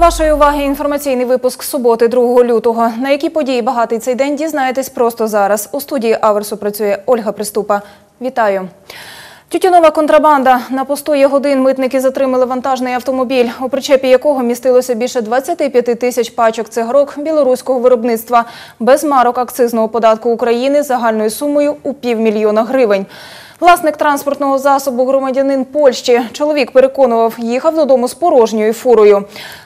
вашої уваги інформаційний випуск суботи 2 лютого. На які події багатий цей день дізнаєтесь просто зараз. У студії Аверсу працює Ольга Приступа. Вітаю. Тютюнова контрабанда. На посту є годин митники затримали вантажний автомобіль, у причепі якого містилося більше 25 тисяч пачок цигарок білоруського виробництва без марок акцизного податку України загальною сумою у півмільйона гривень. Власник транспортного засобу громадянин Польщі. Чоловік переконував, їхав додому з порожньою фурою.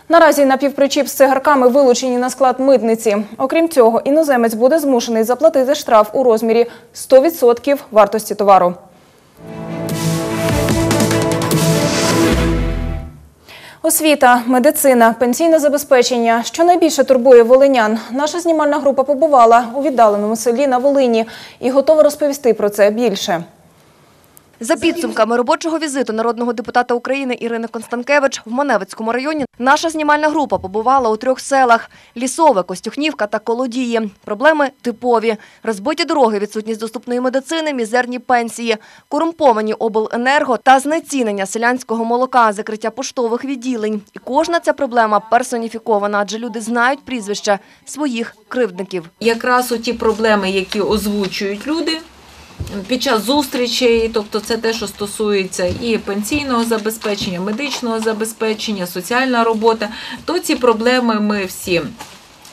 Наразі напівпричіп з цигарками вилучені на склад митниці. Окрім цього, іноземець буде змушений заплатити штраф у розмірі 100% вартості товару. Освіта, медицина, пенсійне забезпечення. Що найбільше турбує волинян. Наша знімальна група побувала у віддаленому селі на Волині і готова розповісти про це більше. За підсумками робочого візиту народного депутата України Ірини Констанкевич в Маневицькому районі наша знімальна група побувала у трьох селах – Лісове, Костюхнівка та Колодії. Проблеми типові. Розбиті дороги, відсутність доступної медицини, мізерні пенсії, корумповані обленерго та знецінення селянського молока, закриття поштових відділень. І кожна ця проблема персоніфікована, адже люди знають прізвища своїх кривдників. якраз оті проблеми, які озвучують люди під час зустрічей, тобто це те, що стосується і пенсійного забезпечення, медичного забезпечення, соціальна робота, то ці проблеми ми всі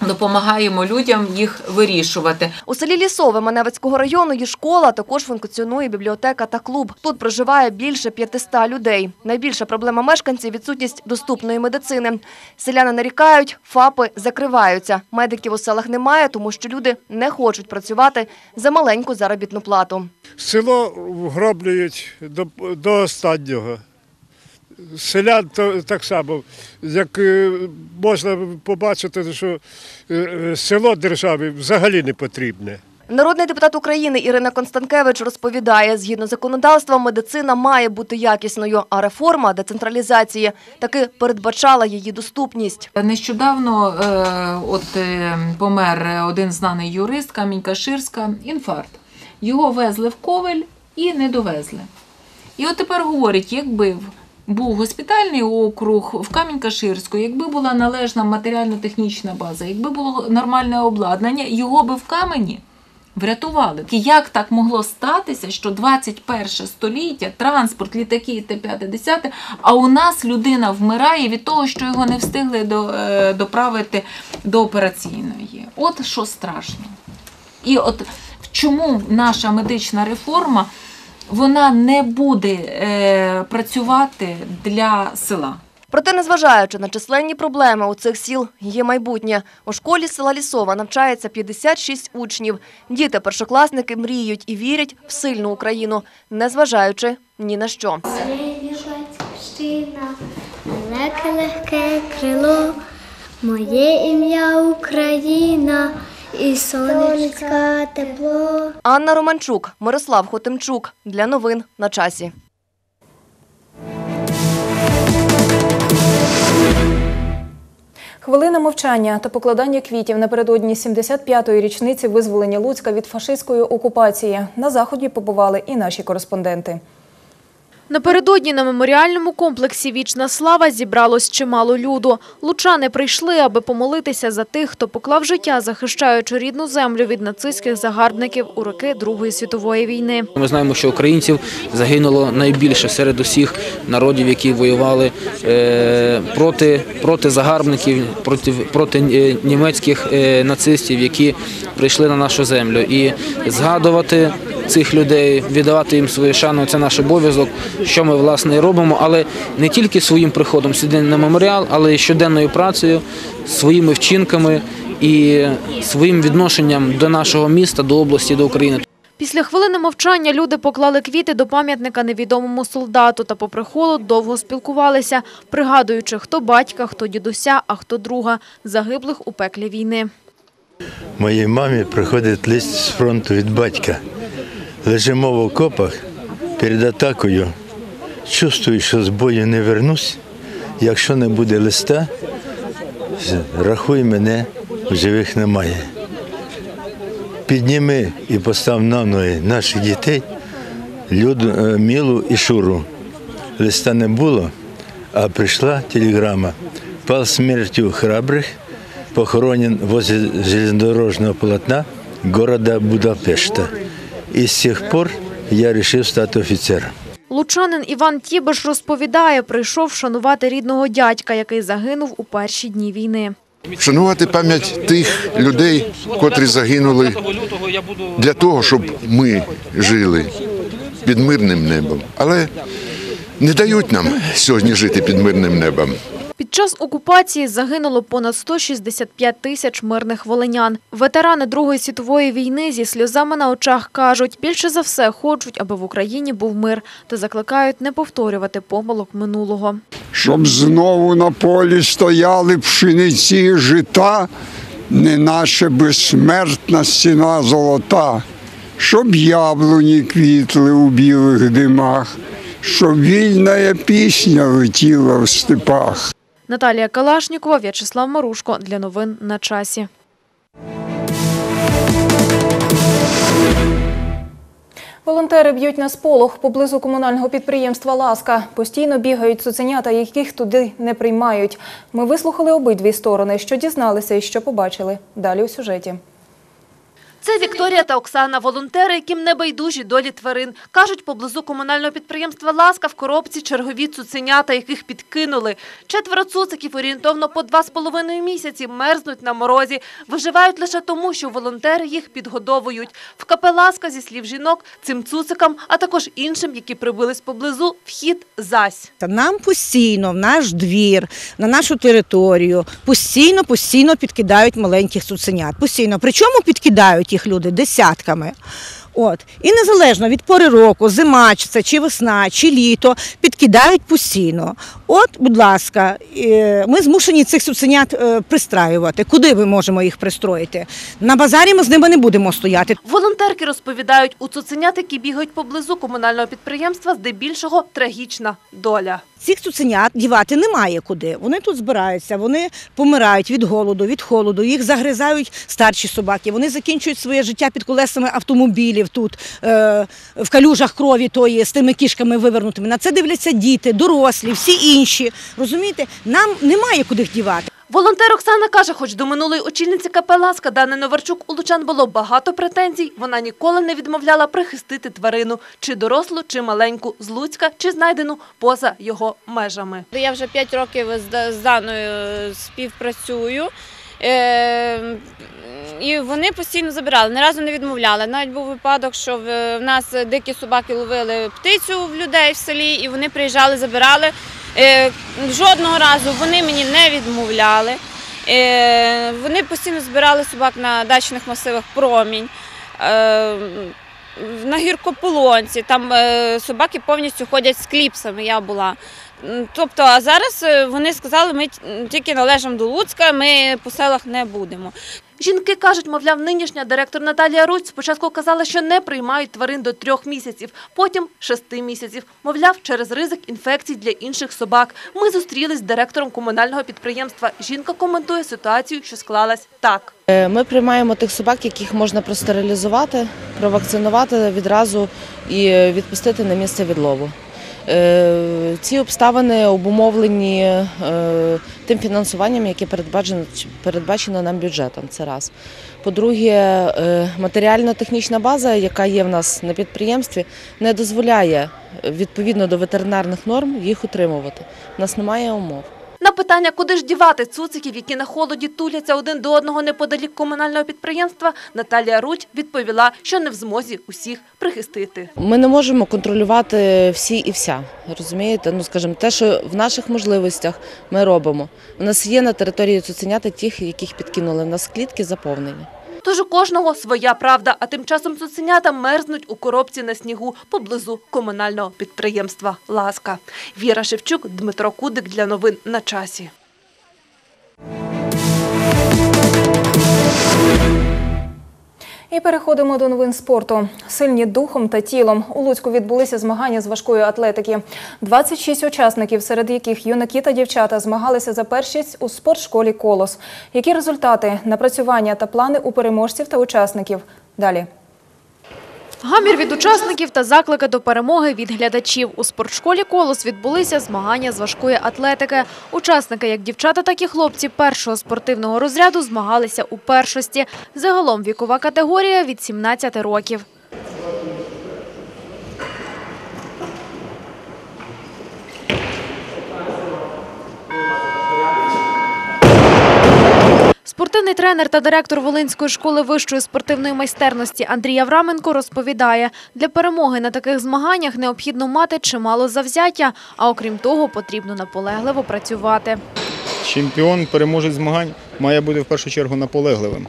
допомагаємо людям їх вирішувати. У селі Лісове Маневицького району є школа, також функціонує бібліотека та клуб. Тут проживає більше 500 людей. Найбільша проблема мешканців – відсутність доступної медицини. Селяни нарікають, ФАПи закриваються. Медиків у селах немає, тому що люди не хочуть працювати за маленьку заробітну плату. Село вгроблюють до, до останнього. Селян то, так само, як е, можна побачити, що е, е, село державі взагалі не потрібне. Народний депутат України Ірина Констанкевич розповідає, згідно законодавства, медицина має бути якісною, а реформа децентралізації таки передбачала її доступність. Нещодавно от, помер один знаний юрист Камінька Ширська, інфаркт. Його везли в Ковель і не довезли. І от тепер говорять, якби в- був госпітальний округ в Камінь-Каширську, якби була належна матеріально-технічна база, якби було нормальне обладнання, його би в камені врятували. І Як так могло статися, що 21 століття, транспорт, літаки і Т-50, а у нас людина вмирає від того, що його не встигли е, доправити до операційної. От що страшно. І от чому наша медична реформа вона не буде е, працювати для села. Проте, незважаючи на численні проблеми у цих сіл, є майбутнє. У школі села Лісова навчається 56 учнів. Діти-першокласники мріють і вірять в сильну Україну, незважаючи ні на що. Моя легке крило, моє ім'я Україна і сонечка тепло. Анна Романчук, Мирослав Хотимчук. Для новин на часі. Хвилина мовчання та покладання квітів напередодні 75-ї річниці визволення Луцька від фашистської окупації. На заході побували і наші кореспонденти. Напередодні на меморіальному комплексі Вічна слава зібралось чимало люду. Лучани прийшли, аби помолитися за тих, хто поклав життя, захищаючи рідну землю від нацистських загарбників у роки Другої світової війни. Ми знаємо, що українців загинуло найбільше серед усіх народів, які воювали е, проти, проти загарбників, проти, проти е, німецьких е, нацистів, які прийшли на нашу землю. І згадувати цих людей, віддавати їм свою шану це наш обов'язок, що ми власне і робимо, але не тільки своїм приходом сюди на меморіал, але й щоденною працею, своїми вчинками і своїм відношенням до нашого міста, до області, до України. Після хвилини мовчання люди поклали квіти до пам'ятника невідомому солдату та попри холод довго спілкувалися, пригадуючи, хто батька, хто дідуся, а хто друга, загиблих у пеклі війни. Моїй мамі приходить лист з фронту від батька. Лежимо в окопах перед атакою. Чувствую, що з бою не вернусь. Якщо не буде листа, рахуй мене, в живих немає. Підніми і постав на ноги наших дітей, Люду, е, Мілу і Шуру. Листа не було, а прийшла телеграма. пал смертью храбрых, похоронен возле железнодорожного полотна города Будапешта. И с тех пор я решил стать офицером. Лучанин Іван Тібеш розповідає, прийшов шанувати рідного дядька, який загинув у перші дні війни. Вшанувати пам'ять тих людей, котрі загинули для того, щоб ми жили під мирним небом. Але не дають нам сьогодні жити під мирним небом. Під час окупації загинуло понад 165 тисяч мирних волинян. Ветерани Другої світової війни зі сльозами на очах кажуть, більше за все хочуть, аби в Україні був мир, та закликають не повторювати помилок минулого. щоб знову на полі стояли пшениці жита, не наша безсмертна стіна золота, щоб яблуні квітли у білих димах, щоб вільна пісня летіла в степах. Наталія Калашнікова, В'ячеслав Марушко. Для новин на часі. Волонтери б'ють на сполох поблизу комунального підприємства Ласка. Постійно бігають цуценята, яких туди не приймають. Ми вислухали обидві сторони, що дізналися і що побачили. Далі у сюжеті. Це Вікторія та Оксана, волонтери, яким не байдужі долі тварин. Кажуть, поблизу комунального підприємства «Ласка» в коробці чергові цуценята, яких підкинули. Четверо цуциків орієнтовно по два з половиною місяці мерзнуть на морозі. Виживають лише тому, що волонтери їх підгодовують. В КП «Ласка», зі слів жінок, цим цуцикам, а також іншим, які прибились поблизу, вхід зась. Нам постійно в наш двір, на нашу територію постійно, постійно підкидають маленьких цуценят. Постійно. Причому підкидають їх люди десятками. От. І незалежно від пори року, зима, чи це чи весна, чи літо, підкидають постійно. От, будь ласка, е, ми змушені цих цуценят е, пристраювати. Куди ми можемо їх пристроїти? На базарі ми з ними не будемо стояти. Волонтерки розповідають, у цуценят, які бігають поблизу комунального підприємства, здебільшого трагічна доля. Цих цуценят дівати немає куди. Вони тут збираються, вони помирають від голоду, від холоду, їх загризають старші собаки. Вони закінчують своє життя під колесами автомобілів тут, е, в калюжах крові тої, з тими кішками вивернутими. На це дивляться діти, дорослі, всі інші. Розумієте, нам немає куди їх дівати. Волонтер Оксана каже, хоч до минулої очільниці КП «Ласка» Дани Новарчук у Лучан було багато претензій, вона ніколи не відмовляла прихистити тварину, чи дорослу, чи маленьку, з Луцька, чи знайдену поза його межами. Я вже 5 років з Даною співпрацюю. Е, І вони постійно забирали, ні разу не відмовляли. Навіть був випадок, що в в нас дикі собаки ловили птицю в людей в селі, і вони приїжджали, забирали. Е, Жодного разу вони мені не відмовляли. Е, Вони постійно збирали собак на дачних масивах промінь. Е, на гіркополонці, там собаки повністю ходять з кліпсами, я була. Тобто, а зараз е, вони сказали, ми тільки належимо до Луцька, ми по селах не будемо. Жінки кажуть, мовляв, нинішня директор Наталія Руць спочатку казала, що не приймають тварин до трьох місяців, потім шести місяців. Мовляв, через ризик інфекцій для інших собак. Ми зустрілись з директором комунального підприємства. Жінка коментує ситуацію, що склалась так. Е, Ми приймаємо тих собак, яких можна простерилізувати, провакцинувати відразу і е, відпустити на місце відлову. Е, Ці обставини обумовлені е, тим фінансуванням, яке передбачено, передбачено нам бюджетом. Це раз. По-друге, е, матеріально-технічна база, яка є в нас на підприємстві, не дозволяє відповідно до ветеринарних норм їх утримувати. У нас немає умов. На питання, куди ж дівати цуциків, які на холоді туляться один до одного неподалік комунального підприємства, Наталія Руть відповіла, що не в змозі усіх прихистити. Ми не можемо контролювати всі і вся. Розумієте? Ну, скажімо, те, що в наших можливостях ми робимо. У нас є на території цуценята тих, яких підкинули. У нас клітки заповнені. Тож у кожного своя правда, а тим часом цуценята мерзнуть у коробці на снігу поблизу комунального підприємства «Ласка». Віра Шевчук, Дмитро Кудик для новин на часі. Переходимо до новин спорту. Сильні духом та тілом. У Луцьку відбулися змагання з важкої атлетики. 26 учасників, серед яких юнаки та дівчата змагалися за першість у спортшколі «Колос». Які результати, напрацювання та плани у переможців та учасників? Далі. Гамір від учасників та заклики до перемоги від глядачів. У спортшколі «Колос» відбулися змагання з важкої атлетики. Учасники, як дівчата, так і хлопці першого спортивного розряду змагалися у першості. Загалом вікова категорія від 17 років. Спортивний тренер та директор Волинської школи вищої спортивної майстерності Андрій Авраменко розповідає, для перемоги на таких змаганнях необхідно мати чимало завзяття, а окрім того, потрібно наполегливо працювати. Чемпіон, переможець змагань має бути в першу чергу наполегливим.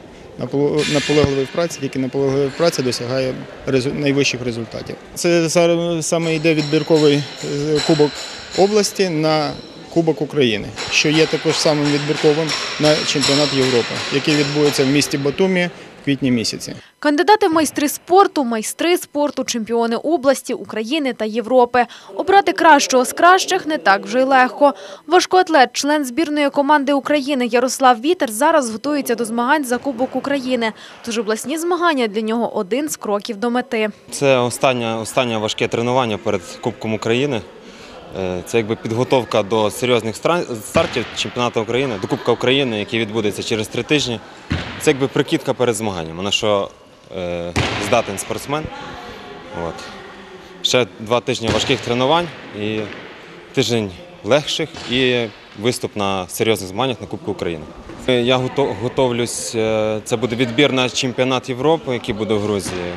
Наполегливий в праці, тільки наполегливий в праці досягає найвищих результатів. Це саме йде відбірковий е, кубок області на Кубок України, що є також самим відбірковим на чемпіонат Європи, який відбудеться в місті Батумі в квітні місяці. Кандидати в майстри спорту, майстри спорту, чемпіони області, України та Європи. Обрати кращого з кращих не так вже й легко. Важкоатлет, член збірної команди України Ярослав Вітер зараз готується до змагань за Кубок України. Тож обласні змагання для нього один з кроків до мети. Це останнє, останнє важке тренування перед Кубком України. Е, Це якби підготовка до серйозних стартів чемпіонату України, до Кубка України, який відбудеться через три тижні. Це якби прикидка перед змаганням, на що е, здатен спортсмен. От. Ще два тижні важких тренувань і тиждень легших і виступ на серйозних змаганнях на Кубку України. Е, Я гото- готовлюсь, це буде відбір на чемпіонат Європи, який буде в Грузії.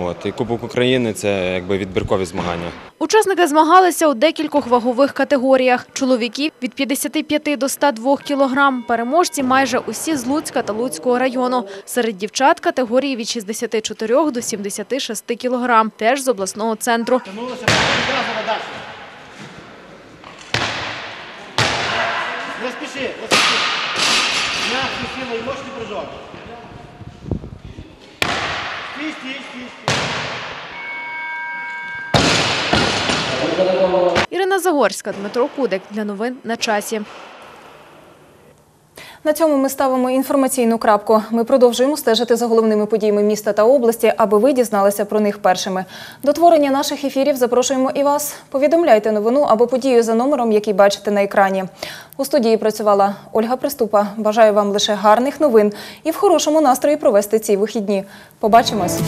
От. І Кубок України це якби відбіркові змагання. Учасники змагалися у декількох вагових категоріях. Чоловіків від 55 до 102 кілограм. Переможці майже усі з Луцька та Луцького району. Серед дівчат категорії від 64 до 76 кілограм. Теж з обласного центру. Не спіши, не спіши. Мягкий, мощний прыжок. Стій, стій, стій. Ірина Загорська, Дмитро Кудик. Для новин на часі. На цьому ми ставимо інформаційну крапку. Ми продовжуємо стежити за головними подіями міста та області, аби ви дізналися про них першими. До творення наших ефірів запрошуємо і вас. Повідомляйте новину або подію за номером, який бачите на екрані. У студії працювала Ольга Приступа. Бажаю вам лише гарних новин і в хорошому настрої провести ці вихідні. Побачимось.